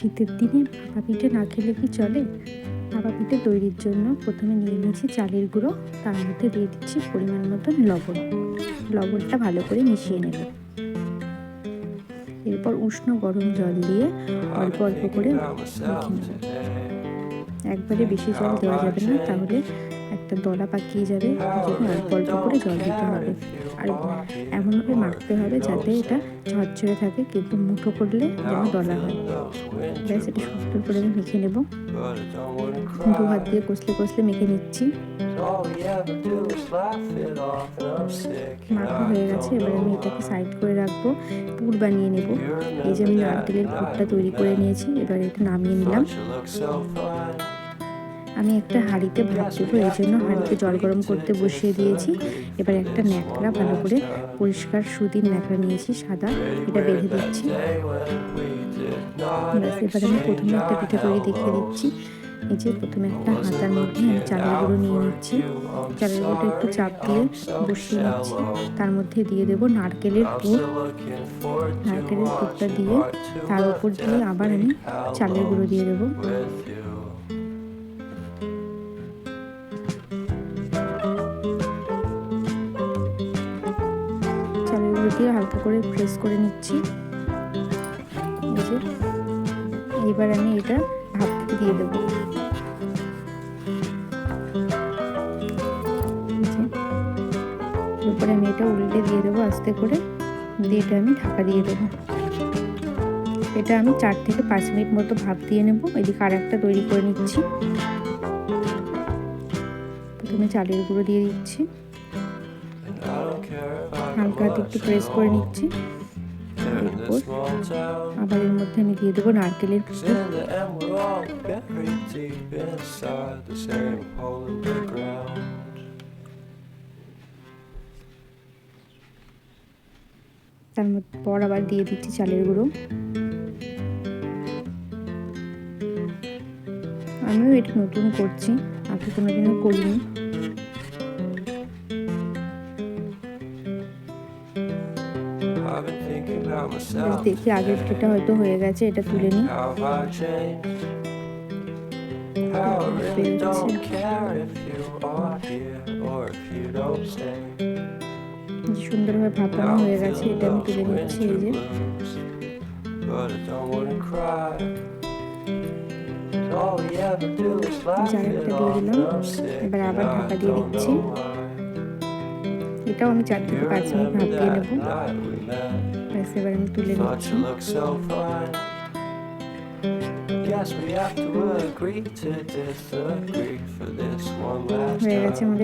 শীতের দিনে ভাপা পিঠে না খেলে কি চলে? ভাপা পিঠে তৈরির জন্য প্রথমে নিয়ে নিয়েছি চালের গুঁড়ো, তার মধ্যে দিয়ে দিচ্ছি পরিমাণ মতন লবণ। লবণটা ভালো করে মিশিয়ে নেব। এরপর উষ্ণ গরম জল দিয়ে অল্প অল্প করে একবারে বেশি জল দেওয়া যাবে না, তাহলে একটা দলা পাকিয়ে যাবে যখন অল্প অল্প করে জল দিতে হবে। আর এমনভাবে মাখতে হবে যাতে এটা ঝরঝরে থাকে, কিন্তু মুঠো করলে যেন দলা হয়। ব্যাস, এটা সুন্দর করে আমি মেখে নেব। দু হাত দিয়ে কষলে কষলে মেখে নিচ্ছি। মাখা হয়ে গেছে, এবার আমি এটাকে সাইড করে রাখব, পুর বানিয়ে নেব। এই যে আমি নারকেলের পুরটা তৈরি করে নিয়েছি, এবার এটা নামিয়ে নিলাম। আমি একটা হাঁড়িতে ভাত দেবো এই জন্য হাঁড়িতে জল গরম করতে বসিয়ে দিয়েছি। এবার একটা ন্যাকড়া ভালো করে পরিষ্কার সুতির ন্যাকড়া নিয়েছি, সাদা, এটা বেঁধে দিচ্ছি। এবার আমি প্রথমে একটা পিঠে তৈরি দেখিয়ে দিচ্ছি। এই যে প্রথমে একটা হাতার মধ্যে আমি চালের গুঁড়ো নিয়ে নিচ্ছি। চালের গুঁড়োটা একটু চাপ দিয়ে বসিয়ে নিচ্ছি। তার মধ্যে দিয়ে দেবো নারকেলের পুর। নারকেলের পুরটা দিয়ে তার উপর দিয়ে আবার আমি চালের গুঁড়ো দিয়ে দেবো। চালের দিয়ে হালকা করে প্রেস করে নিচ্ছি। এবার আমি এটা ভাপতে দিয়ে দেবো। এরপরে আমি এটা উল্টে দিয়ে দেবো আস্তে করে। দিয়ে এটা আমি ঢাকা দিয়ে দেবো। এটা আমি চার থেকে পাঁচ মিনিট মতো ভাপ দিয়ে নেব। এদিকে আর একটা তৈরি করে নিচ্ছি। প্রথমে চালের গুঁড়ো দিয়ে দিচ্ছি। হালকা হাতে একটু প্রেস করে নিচ্ছি। এরপর আবার এর মধ্যে আমি দিয়ে দেবো নারকেলের. তার মধ্যে পর আবার দিয়ে দিচ্ছি চালের গুঁড়ো। আমিও এটা নতুন করছি আগে কোনোদিনও করিনি। দেখি আগের পিঠেটা হয়তো হয়ে গেছে এটা তুলে নিই সুন্দরভাবে ভাপানো হয়ে গেছে এটা আমি তুলে নিচ্ছি এই যে একটা দিয়ে. দিলাম এবার আবার ঢাকা দিয়ে দিচ্ছি. এটাও আমি চার থেকে পাঁচ মিনিট ভাপিয়ে নেব? ব্যাস এবার আমি তুলে নিচ্ছি হয়ে গেছে আমাদের